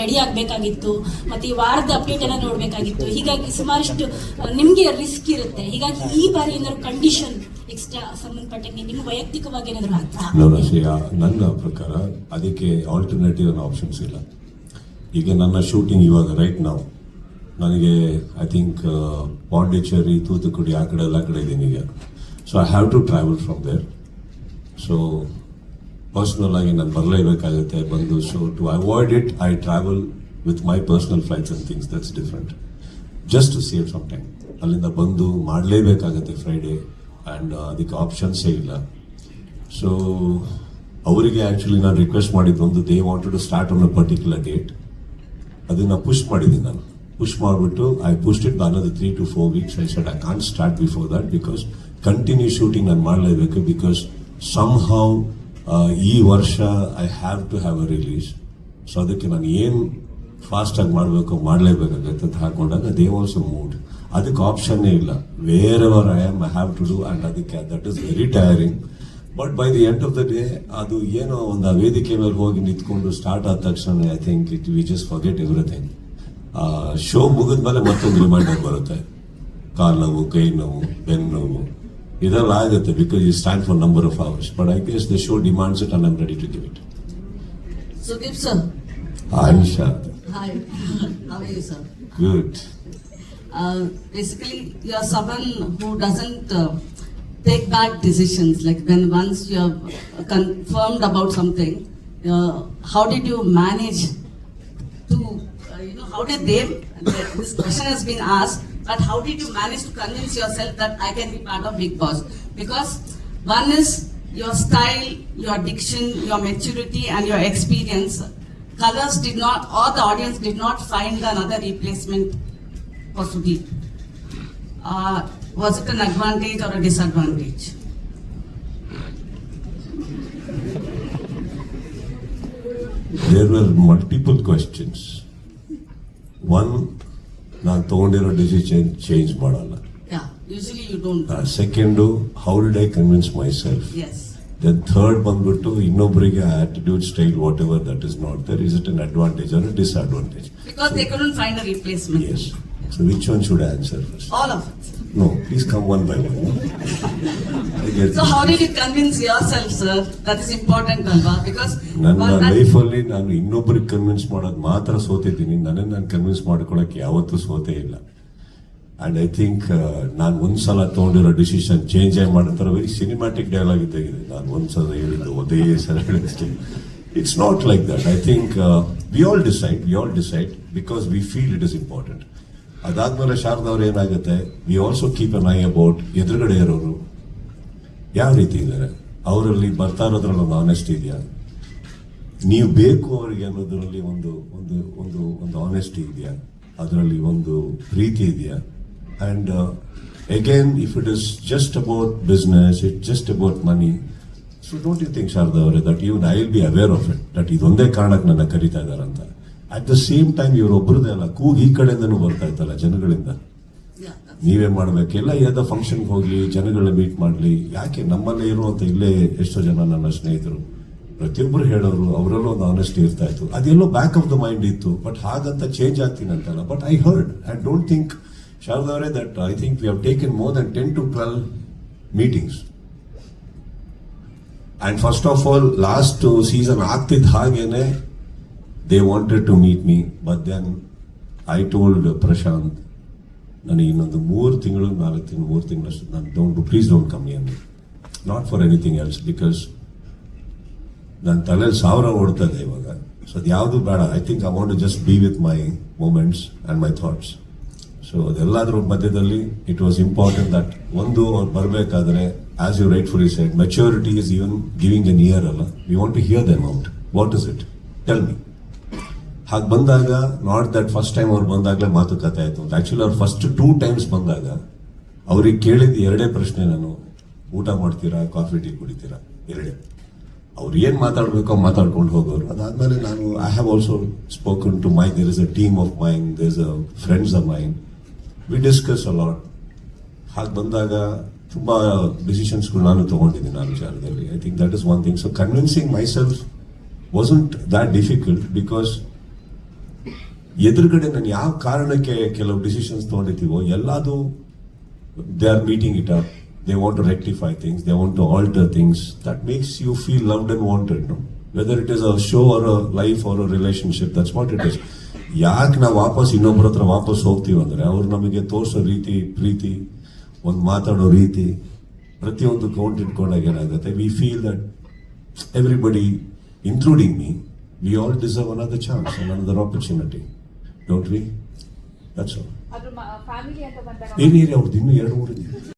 Ready ಆಗಬೇಕಾಗಿತ್ತು, ಮತ್ತೆ ಈ ವಾರದ ಅಪ್ಡೇಟ್ ಎಲ್ಲ ನೋಡಬೇಕಾಗಿತ್ತು. ಹೀಗಾಗಿ ಸುಮಾರಷ್ಟು ನಿಮಗೆ ರಿಸ್ಕ್ ಇರುತ್ತೆ. ಹೀಗಾಗಿ ಈ ಬಾರಿ ಏನಾದ್ರು ಕಂಡೀಷನ್ ಎಕ್ಸ್ಟ್ರಾ ಸಂಬಂಧಪಟ್ಟಂಗೆ ನಿಮ್ಮ ವೈಯಕ್ತಿಕವಾಗಿ ಏನಾದ್ರು ಆಗ್ತಾ? ನನ್ನ ಪ್ರಕಾರ ಅದಕ್ಕೆ ಆಲ್ಟರ್ನೇಟಿವ್ ಆಪ್ಷನ್ಸ್ ಇಲ್ಲ. ಈಗ ನನ್ನ ಶೂಟಿಂಗ್ ಇವಾಗ ರೈಟ್ ನಾವು ನನಗೆ ಐ ಥಿಂಕ್ ಪಾಂಡಿಚೇರಿ ತೂತುಕುಡಿ ಆ ಕಡೆ ಎಲ್ಲ ಕಡೆ ಇದ್ದೀನಿ ಈಗ. So I have to travel from there so personal ಆಗಿ ನಾನು ಬರಲೇಬೇಕಾಗುತ್ತೆ ಬಂದು so to avoid it I travel with my personal flights and things that's different just to save some time ಅಲ್ಲಿಂದ ಬಂದು ಮಾಡಲೇಬೇಕಾಗತ್ತೆ ಫ್ರೈಡೇ ಆ್ಯಂಡ್ ಅದಕ್ಕೆ ಆಪ್ಷನ್ಸೇ ಇಲ್ಲ. ಸೊ ಅವರಿಗೆ actually ನಾನು ರಿಕ್ವೆಸ್ಟ್ ಮಾಡಿದ್ದು ಒಂದು they wanted to start on a particular date ಅದನ್ನು push ಮಾಡಿದ್ದೀನಿ ನಾನು. ಪುಷ್ ಮಾಡಿಬಿಟ್ಟು ಐ ಪುಸ್ಟ್ ಇಟ್ ಅನ್ನೋದು three to four weeks I set I can't start before that because continue shooting ನಾನು ಮಾಡಲೇಬೇಕು ಬಿಕಾಸ್ ಸಮ್ ಹೌ ಈ ವರ್ಷ I have to have a release so ಅದಕ್ಕೆ ನಾನು ಏನು ಫಾಸ್ಟಾಗಿ ಮಾಡಬೇಕು, ಮಾಡಲೇಬೇಕಾಗತ್ತೆ ಅಂತ ಹಾಕೊಂಡಾಗ ದೇ ಆಲ್ಸೋ ಮೂಡ್ ಅದಕ್ಕೆ ಆಪ್ಷನ್ನೇ ಇಲ್ಲ. Wherever I am I have to do and ಅದಕ್ಕೆ that is very tiring but by the end of the day ಅದು ಏನೋ ಒಂದು ಆ ವೇದಿಕೆ ಮೇಲೆ ಹೋಗಿ ನಿಂತ್ಕೊಂಡು ಸ್ಟಾರ್ಟ್ ಆದ ತಕ್ಷಣ I think it we just forget everything show ಮುಗಿದ ಮೇಲೆ ಮತ್ತೊಂದು ರಿಮೈಂಡರ್ ಬರುತ್ತೆ. ಕಾಲು ನೋವು, ಕೈ ನೋವು, ಬೆನ್ನು ನೋವು. ಇದೆಲ್ಲ ಆಗುತ್ತೆ because you stand for number of hours but I guess the show demands it and I'm ready to give it Sudip sir. Ayusha Hi. How are you, sir? Good Uh, basically, you are someone who doesn't uh, take bad decisions. Like when once you have confirmed about something, uh, how did you manage to, uh, you know, how did they? This but how did you manage to convince yourself that I can be part of Big Boss? Because one is your style, your diction, your maturity, and your experience. Colors did not, or the audience did not find another replacement for Sudeep. Uh, was it an advantage or a disadvantage? There were multiple questions. One ನಾನು ತಗೊಂಡಿರೋ decision change ಮಾಡಲ್ಲ. Second how did I convince myself. Then third ಬಂದ್ಬಿಟ್ಟು ಇನ್ನೊಬ್ಬರಿಗೆ attitude style whatever that is not there is it an advantage or disadvantage. Yes so which one should answer. No please come one by one So how did you convince yourself, sir? That is important, Alva, because ನನ್ನ ಲೈಫಲ್ಲಿ ನಾನು ಇನ್ನೊಬ್ಬರಿಗೆ convince ಮಾಡೋದು ಮಾತ್ರ ಸೋತಿದ್ದೀನಿ. ನನ್ನನ್ನು ನಾನು convince ಮಾಡ್ಕೊಳಕ್ಕೆ ಯಾವತ್ತೂ ಸೋತೇ ಇಲ್ಲ. ಅಂಡ್ ಐ ಥಿಂಕ್ ನಾನು ಒಂದ್ಸಲ ತಗೊಂಡಿರೋ ಡಿಸಿಷನ್ ಚೇಂಜ್ ಆಗಿ ಮಾಡಿರ್ತಾರೆ ವೆರಿ ಸಿನಿಮ್ಯಾಟಿಕ್ ಡೈಲಾಗ್ ಇದ್ದಾಗಿದೆ ನಾನು ಒಂದ್ಸಲ ಹೇಳಿದ್ದು ಅದೇ ಸಲ ಹೇಳಿದ್ದೆ. It's not like that I think we all decide we all decide because we feel it is important ಅದಾದ್ಮೇಲೆ ಶಾರದವ್ರು ಏನಾಗುತ್ತೆ? We also keep on I about ಎದುರುಗಡೆ ಇರೋರು. ಯಾವ ರೀತಿ ಇದ್ದಾರೆ? ಅವರಲ್ಲಿ ಬರ್ತಾ ಇರೋದ್ರಲ್ಲಿ ಒಂದು ಆನೆಸ್ಟಿ ಇದೆಯಾ? ನೀವು ಬೇಕು ಅವರಿಗೆ ಅನ್ನೋದರಲ್ಲಿ ಒಂದು ಒಂದು ಒಂದು ಒಂದು ಆನೆಸ್ಟಿ ಇದೆಯಾ? ಅದರಲ್ಲಿ ಒಂದು ಪ್ರೀತಿ ಇದೆಯಾ? And again if it is just about business it just about money so don't you think Sharada ಅವರೇ that even I will be aware of it that ಇದೊಂದೇ ಕಾರಣಕ್ಕೆ ನನ್ನ ಕರಿತಾ ಇದಾರಂತ ಅಟ್ ದ ಸೇಮ್ ಟೈಮ್ ಇವರೊಬ್ಬರದೇ ಅಲ್ಲ, ಕೂಗ್ ಈ ಕಡೆಯಿಂದನೂ ಬರ್ತಾ ಇತ್ತಲ್ಲ ಜನಗಳಿಂದ. ನೀವೇ ಮಾಡಬೇಕು. ಎಲ್ಲ ಯಾವ್ದೋ ಫಂಕ್ಷನ್ಗೆ ಹೋಗ್ಲಿ, ಜನಗಳನ್ನ ಮೀಟ್ ಮಾಡಲಿ. ಯಾಕೆ? ನಮ್ಮಲ್ಲೇ ಇರುವಂತ ಇಲ್ಲೇ ಎಷ್ಟೋ ಜನ ನನ್ನ ಸ್ನೇಹಿತರು. ಪ್ರತಿಯೊಬ್ಬರು ಹೇಳೋರು, ಅವರಲ್ಲೂ ಒಂದು ಆನೆಸ್ಟಿ ಇರ್ತಾ ಇತ್ತು. ಅದೆಲ್ಲೋ ಬ್ಯಾಕ್ ಆಫ್ ದ ಮೈಂಡ್ ಇತ್ತು. ಬಟ್ ಹಾಗಂತ ಚೇಂಜ್ ಆಗ್ತೀನಿ ಅಂತಲ್ಲ. But I heard I don't think ಶಾರದವರೇ that I think we have taken more than ten to twelve meetings and first of all last season ಆಗ್ತಿದ್ದ ಹಾಗೇನೆ they wanted to meet me but then I told Prashanth ನನಗೆ ಇನ್ನೊಂದು ಮೂರು ತಿಂಗಳು ನಾಲ್ಕು ತಿಂಗಳು ಮೂರು ತಿಂಗಳಷ್ಟು ನಾನು don't please don't ಕಮ್ಮಿ ಅಂದ್ರೆ not for anything else because ನನ್ನ ತಲೆಯಲ್ಲಿ ಸಾವಿರ ಓಡ್ತದೆ ಇವಾಗ. ಸೊ ಅದು ಯಾವುದು ಬೇಡ. I think I want just be with my moments and my thoughts so ಅದೆಲ್ಲಾದ್ರೂ ಮಧ್ಯದಲ್ಲಿ ಇಟ್ ವಾಸ್ ಇಂಪಾರ್ಟೆಂಟ್ ದಟ್ ಒಂದು ಅವ್ರು ಬರಬೇಕಾದ್ರೆ as you right full side maturity is even giving an ear ಅಲ್ಲ. We want to hear them out what is it tell me ಹಾಗೆ ಬಂದಾಗ not that first time ಅವ್ರು ಬಂದಾಗಲೇ ಮಾತುಕತೆ ಆಯ್ತು. ಆಕ್ಚುಲಿ ಅವ್ರು ಫಸ್ಟ್ ಟೂ ಟೈಮ್ಸ್ ಬಂದಾಗ, ಅವ್ರಿಗೆ ಕೇಳಿದ ಎರಡೇ ಪ್ರಶ್ನೆ ನಾನು, ಊಟ ಮಾಡ್ತೀರಾ ಕಾಫಿ ಟೀ ಕುಡಿತೀರಾ? ಎರಡೇ. ಅವ್ರು ಏನು ಮಾತಾಡಬೇಕೋ ಮಾತಾಡ್ಕೊಂಡು ಹೋಗೋರು. ಅದಾದಮೇಲೆ ನಾನು I have also spoken to my there is a team of mine there is a friends of mine we discuss a lot ಹಾಗೆ ಬಂದಾಗ, ತುಂಬ ಡಿಸಿಷನ್ಸ್ಗಳು ನಾನು ತಗೊಂಡಿದ್ದೀನಿ ಆ ವಿಚಾರದಲ್ಲಿ. I think that is one thing so convincing myself wasn't that difficult because ಎದುರುಗಡೆ ನಾನು ಯಾವ ಕಾರಣಕ್ಕೆ ಕೆಲವು ಡಿಸಿಷನ್ಸ್ ತಗೊಂಡಿರ್ತೀವೋ ಎಲ್ಲದು they are meeting it up they want to rectify things they want to alter things that makes you feel loved and wanted no whether it is a show or a life or a relationship that's what it is ಯಾಕೆ ನಾವು ವಾಪಸ್ ಇನ್ನೊಬ್ಬರ ಹತ್ರ ವಾಪಸ್ ಹೋಗ್ತೀವಿ ಅಂದ್ರೆ, ಅವ್ರು ನಮಗೆ ತೋರಿಸೋ ರೀತಿ, ಪ್ರೀತಿ, ಒಂದು ಮಾತಾಡೋ ರೀತಿ, ಪ್ರತಿಯೊಂದು ಕೌಂಟ್ ಇಟ್ಕೊಂಡಾಗ ಏನಾಗುತ್ತೆ? We feel that everybody including me we all deserve another chance another opportunity don't ಅದು ಅದ್ರ ಫ್ಯಾಮಿಲಿ ಅಂತ ಬಂದಾಗ ಏನೇರಿ ಅವ್ರದ್ದು? ಇನ್ನೂ ಎರಡು ಮೂರು ಇದೆ